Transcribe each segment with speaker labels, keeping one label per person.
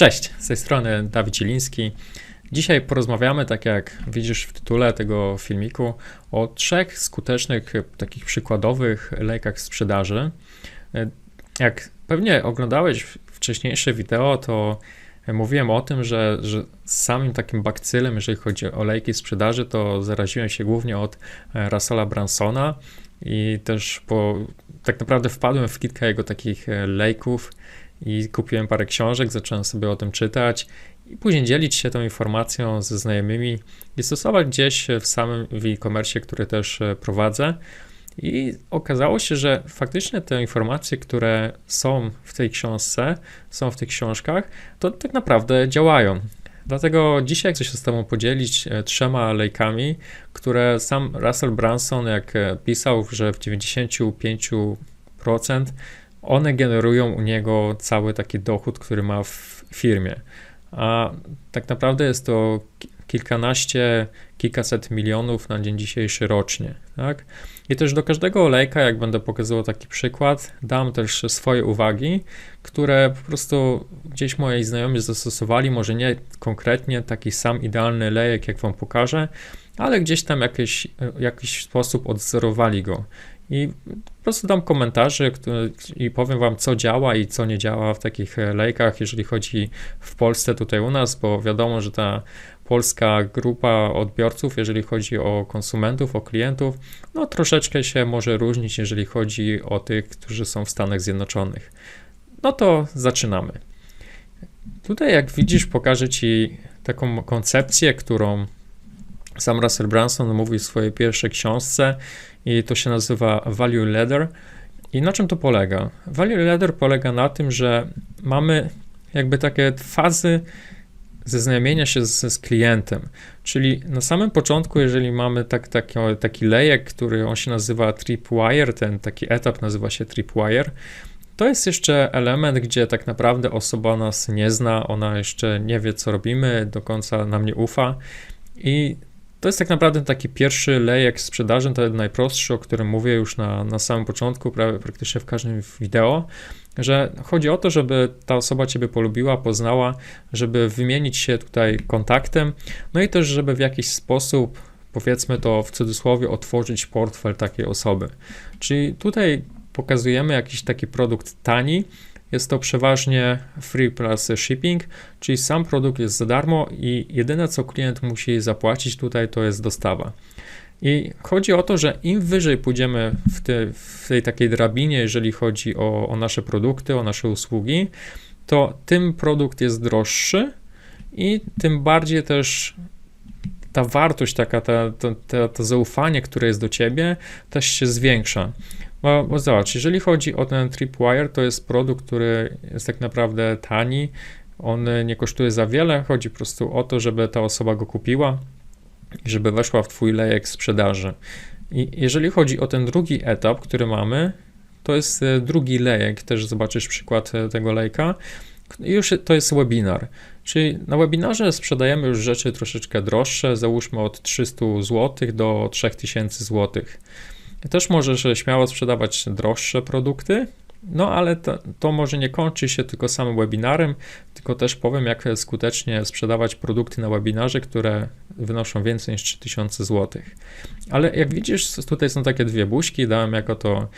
Speaker 1: Cześć, z tej strony Dawid Zieliński. Dzisiaj porozmawiamy, tak jak widzisz w tytule tego filmiku, o trzech skutecznych, takich przykładowych lejkach sprzedaży. Jak pewnie oglądałeś wcześniejsze wideo, to mówiłem o tym, że, że samym takim bakcylem, jeżeli chodzi o lejki sprzedaży, to zaraziłem się głównie od Russella Bransona i też po, tak naprawdę wpadłem w kilka jego takich lejków i kupiłem parę książek, zacząłem sobie o tym czytać i później dzielić się tą informacją ze znajomymi i stosować gdzieś w samym e-commerce, który też e, prowadzę. I okazało się, że faktycznie te informacje, które są w tej książce, są w tych książkach, to tak naprawdę działają. Dlatego dzisiaj chcę się z Tobą podzielić e, trzema lejkami, które sam Russell Branson, jak e, pisał, że w 95% one generują u niego cały taki dochód, który ma w firmie. A tak naprawdę jest to kilkanaście, kilkaset milionów na dzień dzisiejszy rocznie, tak? I też do każdego olejka, jak będę pokazywał taki przykład, dam też swoje uwagi, które po prostu gdzieś moi znajomi zastosowali, może nie konkretnie taki sam idealny lejek, jak wam pokażę, ale gdzieś tam jakiś, jakiś sposób odzorowali go. I po prostu dam komentarze i powiem Wam, co działa i co nie działa w takich e, lejkach, jeżeli chodzi w Polsce, tutaj u nas, bo wiadomo, że ta polska grupa odbiorców, jeżeli chodzi o konsumentów, o klientów, no troszeczkę się może różnić, jeżeli chodzi o tych, którzy są w Stanach Zjednoczonych. No to zaczynamy. Tutaj, jak widzisz, pokażę Ci taką koncepcję, którą sam Russell Branson mówił w swojej pierwszej książce i to się nazywa Value Ladder. I na czym to polega? Value Ladder polega na tym, że mamy jakby takie fazy zeznajamienia się z, z, klientem. Czyli na samym początku, jeżeli mamy tak, taki, taki lejek, który on się nazywa tripwire, ten taki etap nazywa się tripwire, to jest jeszcze element, gdzie tak naprawdę osoba nas nie zna, ona jeszcze nie wie, co robimy, do końca nam nie ufa. I to jest tak naprawdę taki pierwszy lejek sprzedaży, ten najprostszy, o którym mówię już na, na samym początku, prawie praktycznie w każdym wideo, że chodzi o to, żeby ta osoba Ciebie polubiła, poznała, żeby wymienić się tutaj kontaktem, no i też, żeby w jakiś sposób, powiedzmy to w cudzysłowie, otworzyć portfel takiej osoby. Czyli tutaj pokazujemy jakiś taki produkt tani, jest to przeważnie free plus shipping, czyli sam produkt jest za darmo i jedyne co klient musi zapłacić tutaj to jest dostawa. I chodzi o to, że im wyżej pójdziemy w, te, w tej takiej drabinie, jeżeli chodzi o, o nasze produkty, o nasze usługi, to tym produkt jest droższy i tym bardziej też ta wartość, taka, ta, ta, ta, to zaufanie, które jest do ciebie, też się zwiększa. Bo, bo zobacz, jeżeli chodzi o ten Tripwire, to jest produkt, który jest tak naprawdę tani, on nie kosztuje za wiele, chodzi po prostu o to, żeby ta osoba go kupiła, żeby weszła w twój lejek sprzedaży. I jeżeli chodzi o ten drugi etap, który mamy, to jest e, drugi lejek, też zobaczysz przykład e, tego lejka. Już to jest webinar, czyli na webinarze sprzedajemy już rzeczy troszeczkę droższe, załóżmy od 300 zł do 3000 zł. Też możesz śmiało sprzedawać droższe produkty, no ale to, to, może nie kończy się tylko samym webinarem, tylko też powiem, jak skutecznie sprzedawać produkty na webinarze, które wynoszą więcej niż 3000 zł. Ale jak widzisz, tutaj są takie dwie buźki, dałem jako to,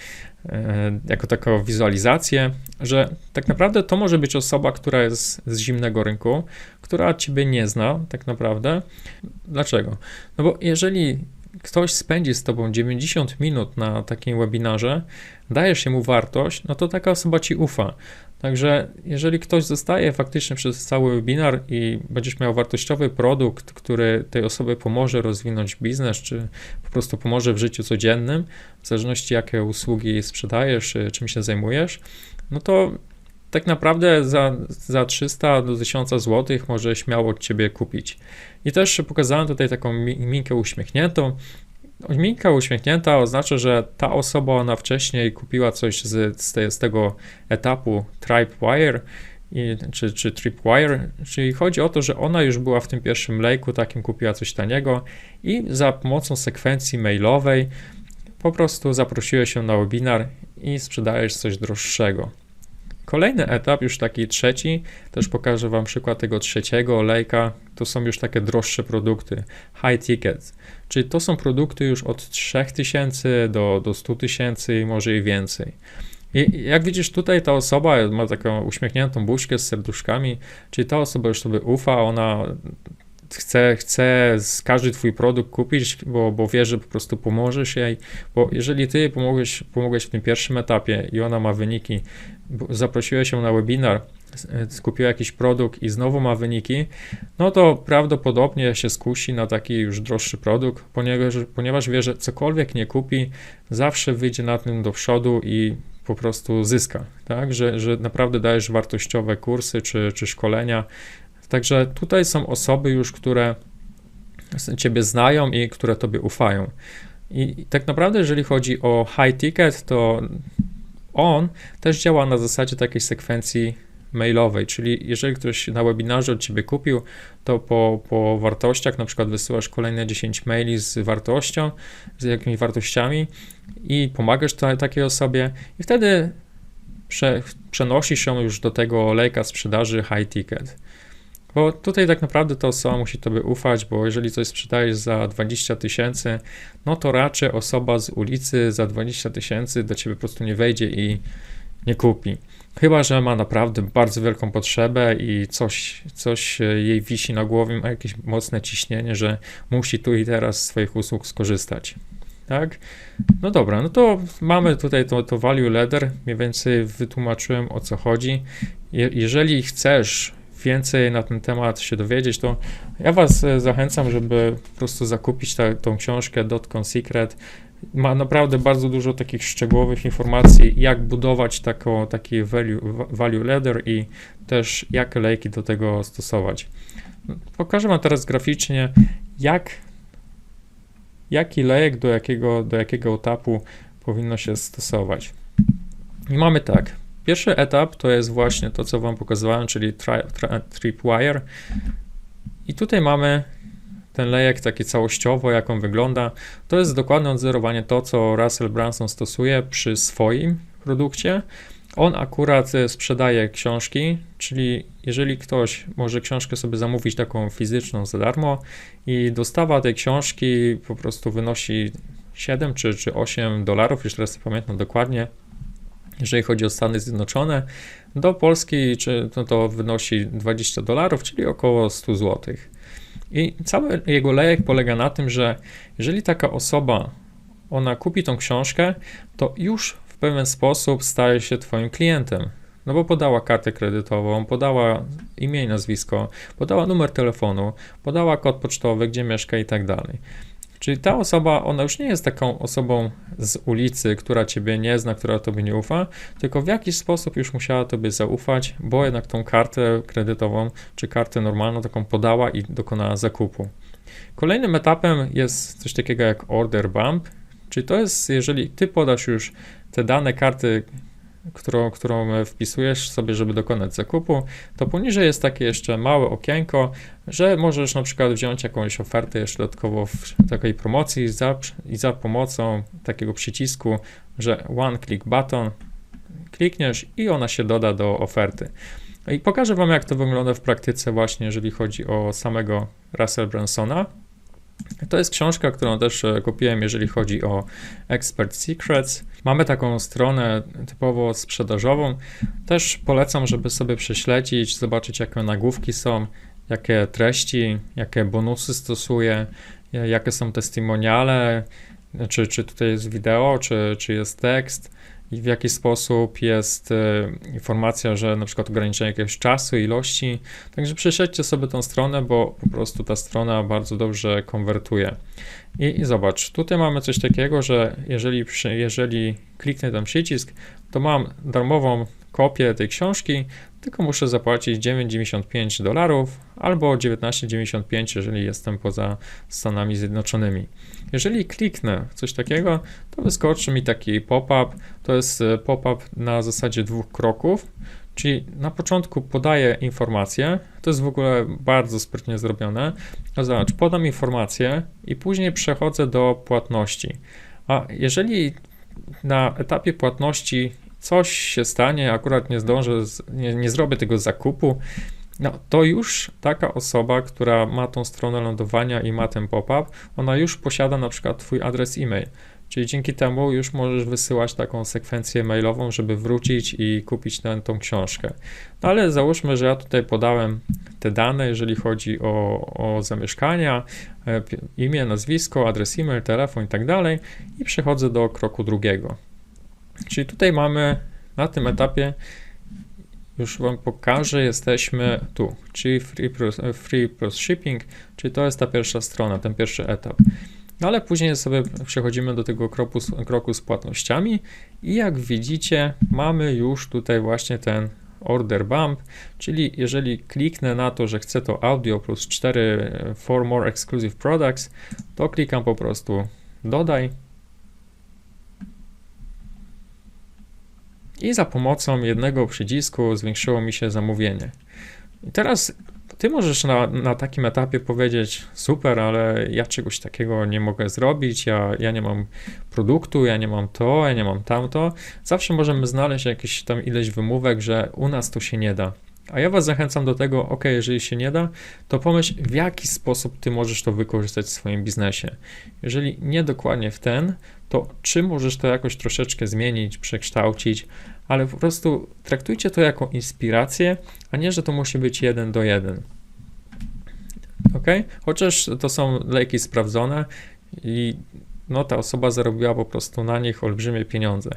Speaker 1: e, jako taką wizualizację, że tak naprawdę to może być osoba, która jest z zimnego rynku, która ciebie nie zna tak naprawdę. Dlaczego? No bo jeżeli ktoś spędzi z tobą 90 minut na takim webinarze, dajesz mu wartość, no to taka osoba ci ufa. Także jeżeli ktoś zostaje faktycznie przez cały webinar i będziesz miał wartościowy produkt, który tej osobie pomoże rozwinąć biznes, czy po prostu pomoże w życiu codziennym, w zależności jakie usługi sprzedajesz, czym się zajmujesz, no to tak naprawdę za, za 300 do 1000 zł może śmiało od ciebie kupić. I też pokazałem tutaj taką minkę uśmiechniętą. Minka uśmiechnięta oznacza, że ta osoba ona wcześniej kupiła coś z, z, z tego etapu Tripewire i, czy, czy Tripwire, czyli chodzi o to, że ona już była w tym pierwszym lejku, takim kupiła coś taniego i za pomocą sekwencji mailowej po prostu zaprosiłeś się na webinar i sprzedajesz coś droższego. Kolejny etap, już taki trzeci, też pokażę Wam przykład tego trzeciego olejka, to są już takie droższe produkty, high tickets, czyli to są produkty już od 3000 do, do 100 tysięcy i może i więcej. I jak widzisz, tutaj ta osoba ma taką uśmiechniętą buźkę z serduszkami, czyli ta osoba już sobie ufa, ona chce, chce każdy twój produkt kupić, bo, bo wie, że po prostu pomożesz jej, bo jeżeli ty pomogłeś, pomogłeś w tym pierwszym etapie i ona ma wyniki, zaprosiłeś ją na webinar, skupiła jakiś produkt i znowu ma wyniki, no to prawdopodobnie się skusi na taki już droższy produkt, ponieważ, ponieważ wie, że cokolwiek nie kupi, zawsze wyjdzie na tym do przodu i po prostu zyska, tak? Że, że naprawdę dajesz wartościowe kursy czy, czy szkolenia. Także tutaj są osoby już, które Ciebie znają i które Tobie ufają. I tak naprawdę, jeżeli chodzi o high ticket, to on też działa na zasadzie takiej sekwencji mailowej, czyli jeżeli ktoś na webinarze od Ciebie kupił, to po, po wartościach na przykład wysyłasz kolejne 10 maili z wartością, z jakimiś wartościami i pomagasz ta, takiej osobie i wtedy prze, przenosisz ją już do tego olejka sprzedaży high ticket. Bo tutaj tak naprawdę ta osoba musi tobie ufać, bo jeżeli coś sprzedajesz za 20 tysięcy, no to raczej osoba z ulicy za 20 tysięcy do ciebie po prostu nie wejdzie i nie kupi. Chyba, że ma naprawdę bardzo wielką potrzebę i coś, coś jej wisi na głowie, ma jakieś mocne ciśnienie, że musi tu i teraz z swoich usług skorzystać. Tak? No dobra, no to mamy tutaj to, to value ladder, mniej więcej wytłumaczyłem o co chodzi. Je, jeżeli chcesz więcej na ten temat się dowiedzieć, to ja Was e, zachęcam, żeby po prostu zakupić ta, tą książkę Dotcom Secret. Ma naprawdę bardzo dużo takich szczegółowych informacji, jak budować taką, taki value, value ladder i też jakie lejki do tego stosować. Pokażę Wam teraz graficznie, jak, jaki lejek do jakiego, do jakiego etapu powinno się stosować. I mamy tak, Pierwszy etap to jest właśnie to, co Wam pokazywałem, czyli tri, tri, tripwire. I tutaj mamy ten lejek taki całościowo, jak on wygląda. To jest dokładne odzorowanie to, co Russell Branson stosuje przy swoim produkcie. On akurat sprzedaje książki, czyli jeżeli ktoś może książkę sobie zamówić taką fizyczną za darmo i dostawa tej książki po prostu wynosi 7 czy, czy 8 dolarów, już teraz nie pamiętam dokładnie, jeżeli chodzi o Stany Zjednoczone, do Polski czy, no to wynosi 20 dolarów, czyli około 100 zł. I cały jego lejek polega na tym, że jeżeli taka osoba ona kupi tą książkę, to już w pewien sposób staje się Twoim klientem. No bo podała kartę kredytową, podała imię i nazwisko, podała numer telefonu, podała kod pocztowy, gdzie mieszka i tak dalej. Czyli ta osoba, ona już nie jest taką osobą z ulicy, która ciebie nie zna, która tobie nie ufa, tylko w jakiś sposób już musiała tobie zaufać, bo jednak tą kartę kredytową czy kartę normalną taką podała i dokonała zakupu. Kolejnym etapem jest coś takiego jak order bump, czyli to jest, jeżeli ty podasz już te dane karty którą, którą wpisujesz sobie, żeby dokonać zakupu, to poniżej jest takie jeszcze małe okienko, że możesz na przykład wziąć jakąś ofertę jeszcze dodatkowo w takiej promocji za, i za pomocą takiego przycisku, że one click button klikniesz i ona się doda do oferty. I pokażę Wam, jak to wygląda w praktyce właśnie, jeżeli chodzi o samego Russell Bransona. To jest książka, którą też e, kupiłem, jeżeli chodzi o Expert Secrets. Mamy taką stronę typowo sprzedażową. Też polecam, żeby sobie prześledzić, zobaczyć, jakie nagłówki są, jakie treści, jakie bonusy stosuje, jakie są testimoniale, czy, czy tutaj jest wideo, czy, czy jest tekst i w jaki sposób jest e, informacja, że na przykład ograniczenie jakiegoś czasu, ilości. Także prześledźcie sobie tą stronę, bo po prostu ta strona bardzo dobrze konwertuje. I, I, zobacz, tutaj mamy coś takiego, że jeżeli, jeżeli kliknę tam przycisk, to mam darmową kopię tej książki, tylko muszę zapłacić 9,95 dolarów albo 19,95, jeżeli jestem poza Stanami Zjednoczonymi. Jeżeli kliknę coś takiego, to wyskoczy mi taki pop-up. To jest e, pop-up na zasadzie dwóch kroków, czyli na początku podaję informację. To jest w ogóle bardzo sprytnie zrobione. Zobacz, podam informację i później przechodzę do płatności. A jeżeli na etapie płatności coś się stanie, akurat nie zdążę, nie, nie zrobię tego zakupu, no to już taka osoba, która ma tą stronę lądowania i ma ten pop-up, ona już posiada na przykład Twój adres e-mail. Czyli dzięki temu już możesz wysyłać taką sekwencję mailową, żeby wrócić i kupić ten, tą książkę. No ale załóżmy, że ja tutaj podałem te dane, jeżeli chodzi o, o zamieszkania, e, imię, nazwisko, adres e-mail, telefon i tak dalej i przechodzę do kroku drugiego. Czyli tutaj mamy na tym etapie już Wam pokażę, jesteśmy tu, czyli Free Plus, free plus Shipping, czyli to jest ta pierwsza strona, ten pierwszy etap. No ale później sobie przechodzimy do tego kroku, kroku z płatnościami i jak widzicie, mamy już tutaj właśnie ten order bump, czyli jeżeli kliknę na to, że chcę to audio plus 4 for more exclusive products, to klikam po prostu dodaj i za pomocą jednego przycisku zwiększyło mi się zamówienie. I teraz ty możesz na, na takim etapie powiedzieć: Super, ale ja czegoś takiego nie mogę zrobić, ja, ja nie mam produktu, ja nie mam to, ja nie mam tamto. Zawsze możemy znaleźć jakieś tam ileś wymówek, że u nas to się nie da. A ja Was zachęcam do tego, ok, jeżeli się nie da, to pomyśl, w jaki sposób Ty możesz to wykorzystać w swoim biznesie. Jeżeli nie dokładnie w ten, to czy możesz to jakoś troszeczkę zmienić, przekształcić, ale po prostu traktujcie to jako inspirację, a nie, że to musi być jeden do jeden. Ok? Chociaż to są leki sprawdzone i no, ta osoba zarobiła po prostu na nich olbrzymie pieniądze.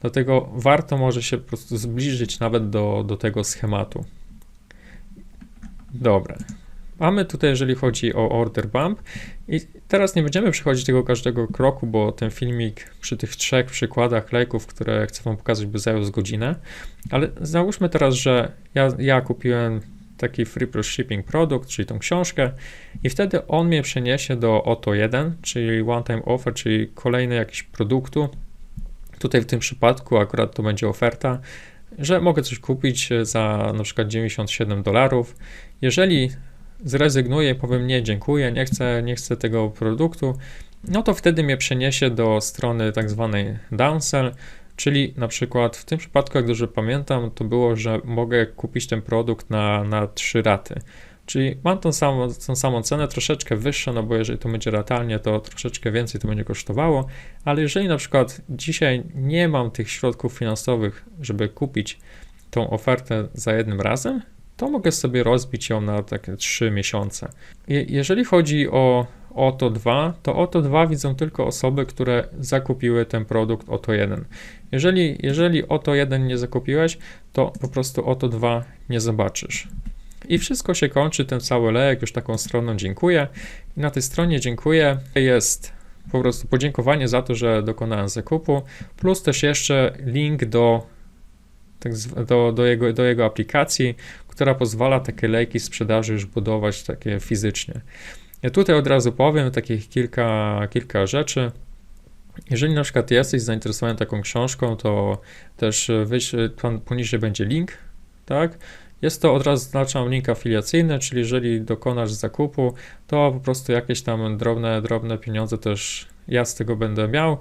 Speaker 1: Dlatego warto może się po prostu zbliżyć nawet do, do tego schematu. Dobra. Mamy tutaj, jeżeli chodzi o order bump i teraz nie będziemy przechodzić tego każdego kroku, bo ten filmik przy tych trzech przykładach lejków, które chcę Wam pokazać, by zajął z godzinę, ale załóżmy teraz, że ja, ja kupiłem taki free plus shipping produkt, czyli tą książkę i wtedy on mnie przeniesie do OTO 1, czyli one time offer, czyli kolejny jakiś produktu. Tutaj w tym przypadku akurat to będzie oferta, że mogę coś kupić za na przykład 97 dolarów. Jeżeli zrezygnuję, powiem nie, dziękuję, nie chcę, nie chcę tego produktu, no to wtedy mnie przeniesie do strony tak zwanej downsell, czyli na przykład w tym przypadku, jak dobrze pamiętam, to było, że mogę kupić ten produkt na, na 3 raty. Czyli mam tą samą, tą samą cenę, troszeczkę wyższą, no bo jeżeli to będzie ratalnie, to troszeczkę więcej to będzie kosztowało, ale jeżeli na przykład dzisiaj nie mam tych środków finansowych, żeby kupić tą ofertę za jednym razem, to mogę sobie rozbić ją na takie 3 miesiące. Je, jeżeli chodzi o OTO 2, to OTO 2 widzą tylko osoby, które zakupiły ten produkt OTO 1. Jeżeli, jeżeli OTO 1 nie zakupiłeś, to po prostu OTO 2 nie zobaczysz. I wszystko się kończy, ten cały lejek, już taką stroną dziękuję. I na tej stronie dziękuję jest po prostu podziękowanie za to, że dokonałem zakupu, plus też jeszcze link do, tak do, do, jego, do jego aplikacji, która pozwala takie lejki sprzedaży już budować takie fizycznie. Ja tutaj od razu powiem takich kilka, kilka rzeczy. Jeżeli na przykład jesteś zainteresowany taką książką, to też wyjść, poniżej będzie link, tak? Jest to od razu zaznaczam link afiliacyjny, czyli jeżeli dokonasz zakupu, to po prostu jakieś tam drobne, drobne pieniądze też ja z tego będę miał,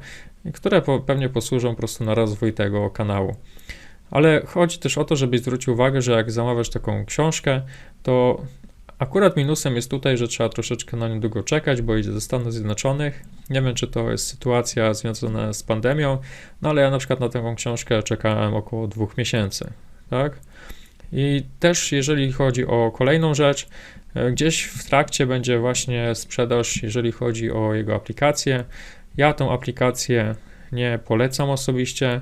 Speaker 1: które po, pewnie posłużą po prostu na rozwój tego kanału. Ale chodzi też o to, żebyś zwrócił uwagę, że jak zamawiasz taką książkę, to akurat minusem jest tutaj, że trzeba troszeczkę na nią długo czekać, bo idzie ze Stanów Zjednoczonych. Nie wiem, czy to jest sytuacja związana z pandemią, no ale ja na przykład na taką książkę czekałem około dwóch miesięcy, tak? I też jeżeli chodzi o kolejną rzecz, e, gdzieś w trakcie będzie właśnie sprzedaż, jeżeli chodzi o jego aplikację. Ja tą aplikację nie polecam osobiście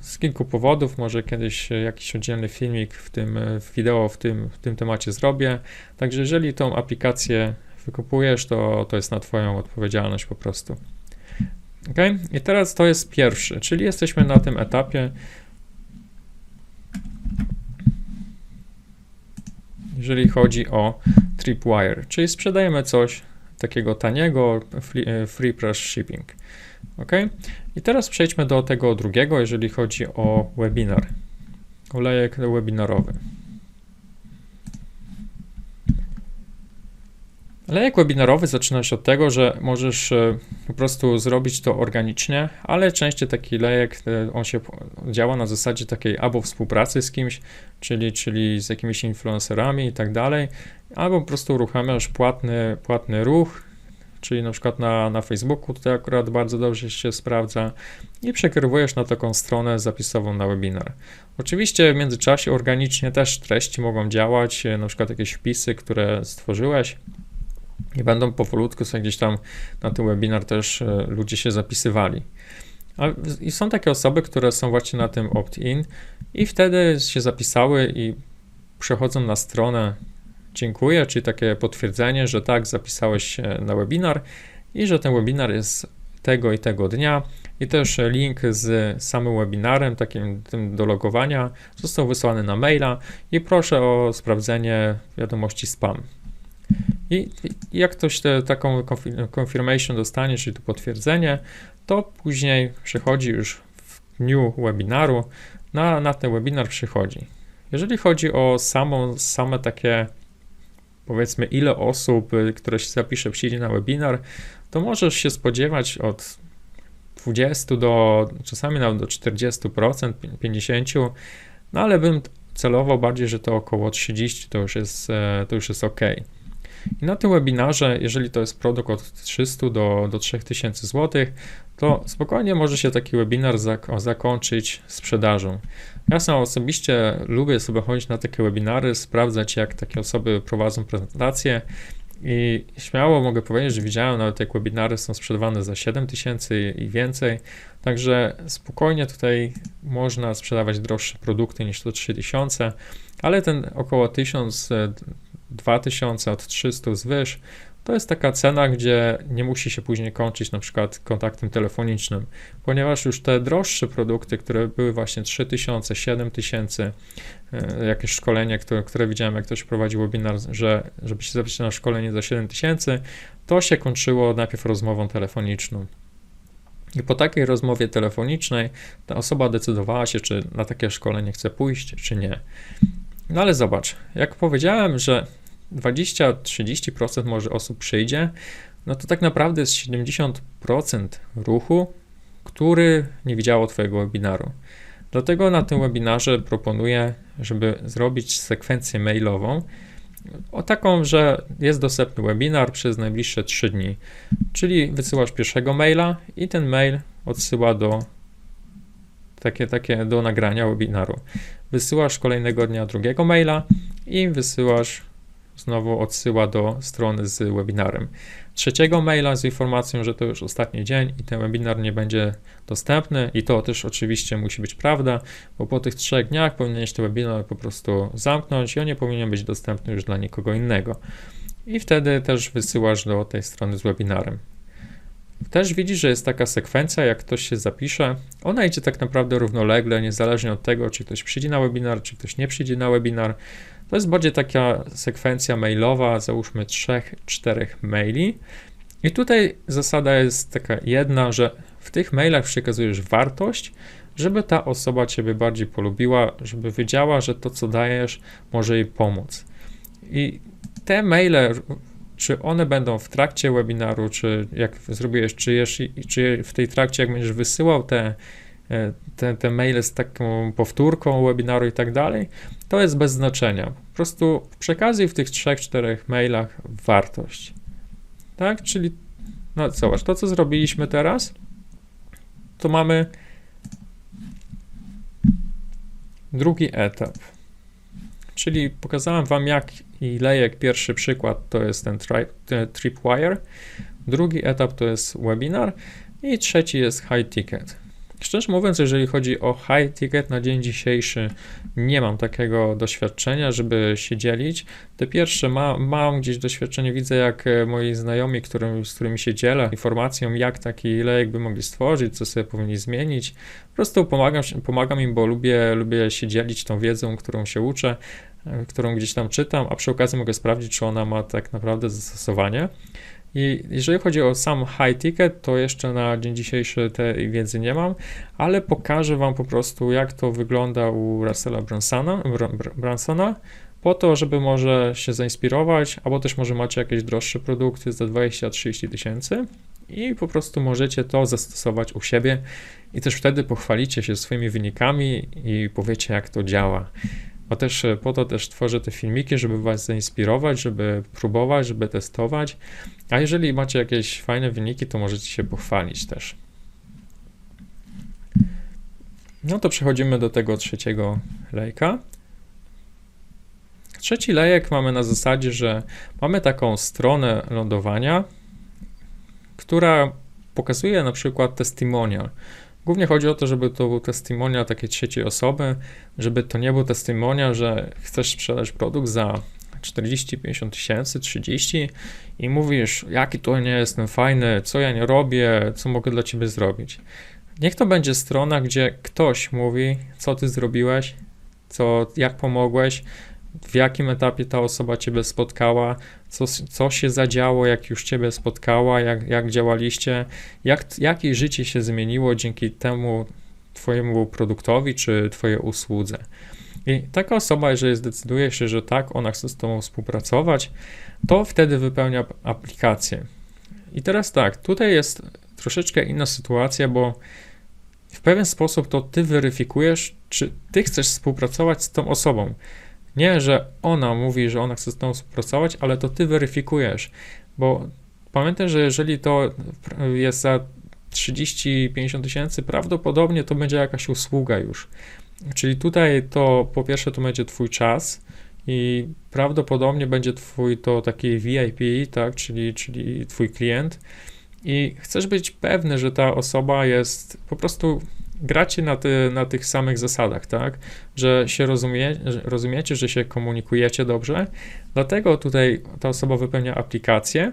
Speaker 1: z kilku powodów. Może kiedyś jakiś oddzielny filmik w tym e, w wideo w tym, w tym temacie zrobię. Także jeżeli tą aplikację wykupujesz, to to jest na Twoją odpowiedzialność po prostu. Ok, i teraz to jest pierwszy, czyli jesteśmy na tym etapie, jeżeli chodzi o Tripwire, czyli sprzedajemy coś takiego taniego, free, e, free press shipping. Ok? I teraz przejdźmy do tego drugiego, jeżeli chodzi o webinar, olejek webinarowy. Lejek webinarowy zaczyna się od tego, że możesz e, po prostu zrobić to organicznie, ale częściej taki lejek, e, on się działa na zasadzie takiej albo współpracy z kimś, czyli, czyli z jakimiś influencerami i tak dalej, albo po prostu uruchamiasz płatny, płatny ruch, czyli na przykład na, na Facebooku, tutaj akurat bardzo dobrze się sprawdza i przekierowujesz na taką stronę zapisową na webinar. Oczywiście w międzyczasie organicznie też treści mogą działać, e, na przykład jakieś wpisy, które stworzyłeś, i będą powolutku sobie gdzieś tam na ten webinar też e, ludzie się zapisywali. I są takie osoby, które są właśnie na tym opt-in i wtedy się zapisały i przechodzą na stronę dziękuję, czyli takie potwierdzenie, że tak, zapisałeś się na webinar i że ten webinar jest tego i tego dnia i też link z samym webinarem, takim tym do logowania został wysłany na maila i proszę o sprawdzenie wiadomości spam. I jak ktoś te, taką confirmation dostanie, czyli to potwierdzenie, to później przychodzi już w dniu webinaru, na, na ten webinar przychodzi. Jeżeli chodzi o samą, same takie, powiedzmy, ile osób, y, które się zapisze, przyjdzie na webinar, to możesz się spodziewać od 20 do czasami nawet do 40%, 50%, no ale bym celował bardziej, że to około 30 to już jest, e, to już jest ok. I na tym webinarze, jeżeli to jest produkt od 300 do, do 3000 zł, to spokojnie może się taki webinar zak zakończyć sprzedażą. Ja sam osobiście lubię sobie chodzić na takie webinary, sprawdzać jak takie osoby prowadzą prezentacje i śmiało mogę powiedzieć, że widziałem nawet jak webinary są sprzedawane za 7000 i więcej, także spokojnie tutaj można sprzedawać droższe produkty niż to 3000, ale ten około 1000 2000 od 300 zwyż, to jest taka cena, gdzie nie musi się później kończyć na przykład kontaktem telefonicznym, ponieważ już te droższe produkty, które były właśnie 3000, 7000, e, jakieś szkolenie, które, które widziałem, jak ktoś prowadził webinar, że żeby się zapisać na szkolenie za 7000, to się kończyło najpierw rozmową telefoniczną. I po takiej rozmowie telefonicznej ta osoba decydowała się, czy na takie szkolenie chce pójść, czy nie. No ale zobacz, jak powiedziałem, że 20-30% może osób przyjdzie, no to tak naprawdę jest 70% ruchu, który nie widziało Twojego webinaru. Dlatego na tym webinarze proponuję, żeby zrobić sekwencję mailową, o taką, że jest dostępny webinar przez najbliższe 3 dni. Czyli wysyłasz pierwszego maila i ten mail odsyła do takie, takie do nagrania webinaru. Wysyłasz kolejnego dnia drugiego maila i wysyłasz znowu odsyła do strony z webinarem. Trzeciego maila z informacją, że to już ostatni dzień i ten webinar nie będzie dostępny i to też oczywiście musi być prawda, bo po tych trzech dniach powinieneś ten webinar po prostu zamknąć i on nie powinien być dostępny już dla nikogo innego. I wtedy też wysyłasz do tej strony z webinarem. Też widzisz, że jest taka sekwencja, jak ktoś się zapisze, ona idzie tak naprawdę równolegle, niezależnie od tego, czy ktoś przyjdzie na webinar, czy ktoś nie przyjdzie na webinar. To jest bardziej taka sekwencja mailowa, załóżmy 3-4 maili. I tutaj zasada jest taka jedna, że w tych mailach przekazujesz wartość, żeby ta osoba Ciebie bardziej polubiła, żeby wiedziała, że to, co dajesz, może jej pomóc. I te maile czy one będą w trakcie webinaru, czy jak zrobisz, czy, czy w tej trakcie, jak będziesz wysyłał te, te, te maile z taką powtórką webinaru i tak dalej, to jest bez znaczenia. Po prostu przekazuj w tych trzech, czterech mailach wartość. Tak? Czyli, no zobacz, to co zrobiliśmy teraz, to mamy drugi etap. Czyli pokazałem Wam, jak i lejek, pierwszy przykład to jest ten tripwire, drugi etap to jest webinar i trzeci jest high ticket. Szczerze mówiąc, jeżeli chodzi o high ticket na dzień dzisiejszy, nie mam takiego doświadczenia, żeby się dzielić. Te pierwsze ma, mam gdzieś doświadczenie, widzę jak e, moi znajomi, którym, z którymi się dzielę informacją, jak taki lejek by mogli stworzyć, co sobie powinni zmienić. Po prostu pomagam, pomagam im, bo lubię, lubię się dzielić tą wiedzą, którą się uczę, e, którą gdzieś tam czytam, a przy okazji mogę sprawdzić, czy ona ma tak naprawdę zastosowanie. I jeżeli chodzi o sam high ticket, to jeszcze na dzień dzisiejszy tej wiedzy nie mam, ale pokażę Wam po prostu, jak to wygląda u Russella Bransona, Bransona po to, żeby może się zainspirować, albo też może macie jakieś droższe produkty za 20-30 tysięcy i po prostu możecie to zastosować u siebie i też wtedy pochwalicie się swoimi wynikami i powiecie, jak to działa. Bo też po to też tworzę te filmiki, żeby was zainspirować, żeby próbować, żeby testować. A jeżeli macie jakieś fajne wyniki, to możecie się pochwalić też. No to przechodzimy do tego trzeciego lejka. Trzeci lejek mamy na zasadzie, że mamy taką stronę lądowania, która pokazuje na przykład testimonial. Głównie chodzi o to, żeby to był testimonial takiej trzeciej osoby, żeby to nie był testimonial, że chcesz sprzedać produkt za 40, 50 tysięcy, 30 i mówisz, jaki to nie jestem fajny, co ja nie robię, co mogę dla ciebie zrobić. Niech to będzie strona, gdzie ktoś mówi, co ty zrobiłeś, co, jak pomogłeś, w jakim etapie ta osoba ciebie spotkała, co, co się zadziało, jak już ciebie spotkała, jak, jak działaliście, jak, jak jej życie się zmieniło dzięki temu twojemu produktowi czy twojej usłudze. I taka osoba, jeżeli zdecyduje się, że tak, ona chce z tobą współpracować, to wtedy wypełnia aplikację. I teraz tak, tutaj jest troszeczkę inna sytuacja, bo w pewien sposób to ty weryfikujesz, czy ty chcesz współpracować z tą osobą. Nie, że ona mówi, że ona chce z tobą współpracować, ale to ty weryfikujesz, bo pamiętaj, że jeżeli to jest za 30-50 tysięcy, prawdopodobnie to będzie jakaś usługa już. Czyli tutaj to po pierwsze to będzie twój czas i prawdopodobnie będzie twój to taki VIP, tak, czyli, czyli twój klient i chcesz być pewny, że ta osoba jest po prostu gracie na, ty, na tych samych zasadach, tak? Że się rozumie, rozumiecie, że się komunikujecie dobrze. Dlatego tutaj ta osoba wypełnia aplikację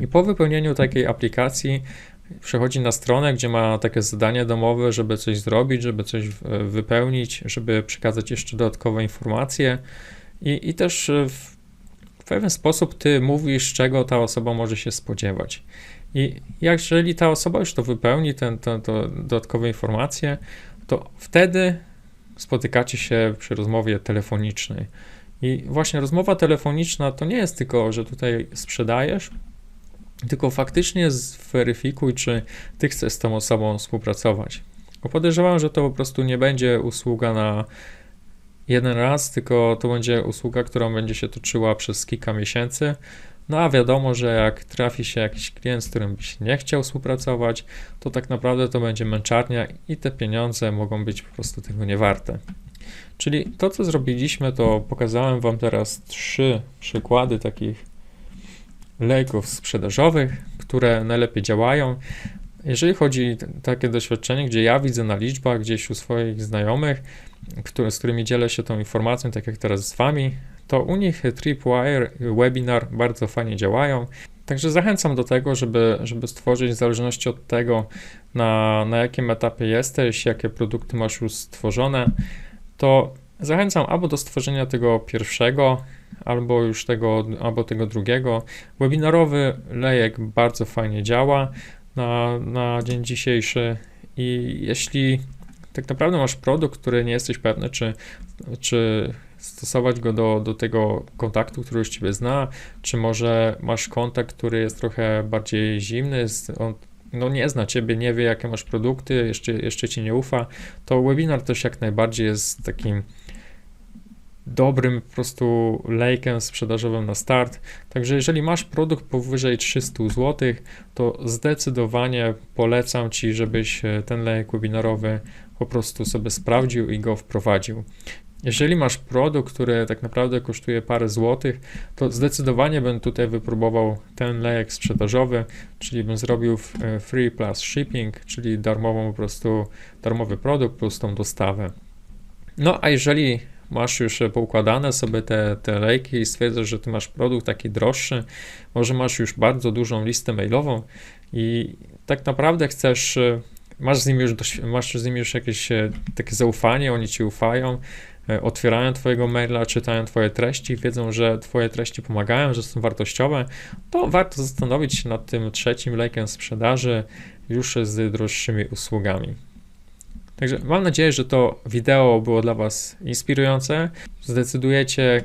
Speaker 1: i po wypełnieniu takiej aplikacji przechodzi na stronę, gdzie ma takie zadanie domowe, żeby coś zrobić, żeby coś wypełnić, żeby przekazać jeszcze dodatkowe informacje i, i też w pewien sposób ty mówisz, czego ta osoba może się spodziewać. I jeżeli ta osoba już to wypełni, to dodatkowe informacje, to wtedy spotykacie się przy rozmowie telefonicznej. I właśnie rozmowa telefoniczna to nie jest tylko, że tutaj sprzedajesz, tylko faktycznie zweryfikuj, czy ty chcesz z tą osobą współpracować. Bo podejrzewam, że to po prostu nie będzie usługa na jeden raz, tylko to będzie usługa, która będzie się toczyła przez kilka miesięcy, no a wiadomo, że jak trafi się jakiś klient, z którym byś nie chciał współpracować, to tak naprawdę to będzie męczarnia i te pieniądze mogą być po prostu tego nie warte. Czyli to, co zrobiliśmy, to pokazałem Wam teraz trzy przykłady takich lejków sprzedażowych, które najlepiej działają. Jeżeli chodzi o takie doświadczenie, gdzie ja widzę na liczbach gdzieś u swoich znajomych, które, z którymi dzielę się tą informacją, tak jak teraz z Wami, to u nich Tripwire, Webinar bardzo fajnie działają. Także zachęcam do tego, żeby, żeby stworzyć, w zależności od tego, na, na jakim etapie jesteś, jakie produkty masz już stworzone, to zachęcam albo do stworzenia tego pierwszego, albo już tego, albo tego drugiego. Webinarowy lejek bardzo fajnie działa na, na dzień dzisiejszy i jeśli tak naprawdę masz produkt, który nie jesteś pewny, czy, czy stosować go do, do tego kontaktu, który już Ciebie zna, czy może masz kontakt, który jest trochę bardziej zimny, on no nie zna Ciebie, nie wie jakie masz produkty, jeszcze, jeszcze Ci nie ufa, to webinar też jak najbardziej jest takim dobrym po prostu lejkiem sprzedażowym na start. Także jeżeli masz produkt powyżej 300 zł, to zdecydowanie polecam Ci, żebyś e, ten lejek webinarowy po prostu sobie sprawdził i go wprowadził. Jeżeli masz produkt, który tak naprawdę kosztuje parę złotych, to zdecydowanie bym tutaj wypróbował ten lejek sprzedażowy, czyli bym zrobił e, free plus shipping, czyli darmową po prostu darmowy produkt plus tą dostawę. No a jeżeli masz już poukładane sobie te, te lejki i stwierdzasz, że ty masz produkt taki droższy, może masz już bardzo dużą listę mailową i tak naprawdę chcesz, e, masz z nimi już, masz z nimi już jakieś e, takie zaufanie, oni ci ufają, otwierają Twojego maila, czytają Twoje treści, wiedzą, że Twoje treści pomagają, że są wartościowe, to warto zastanowić się nad tym trzecim lekiem sprzedaży już z droższymi usługami. Także mam nadzieję, że to wideo było dla Was inspirujące. zdecydujecie,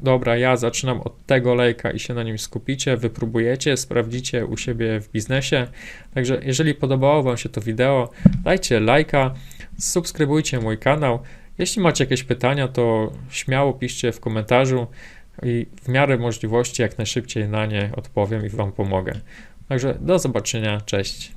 Speaker 1: dobra, ja zaczynam od tego lejka i się na nim skupicie, wypróbujecie, sprawdzicie u siebie w biznesie. Także jeżeli podobało Wam się to wideo, dajcie lajka, subskrybujcie mój kanał. Jeśli macie jakieś pytania, to śmiało piszcie w komentarzu i w miarę możliwości jak najszybciej na nie odpowiem i Wam pomogę. Także do zobaczenia, cześć.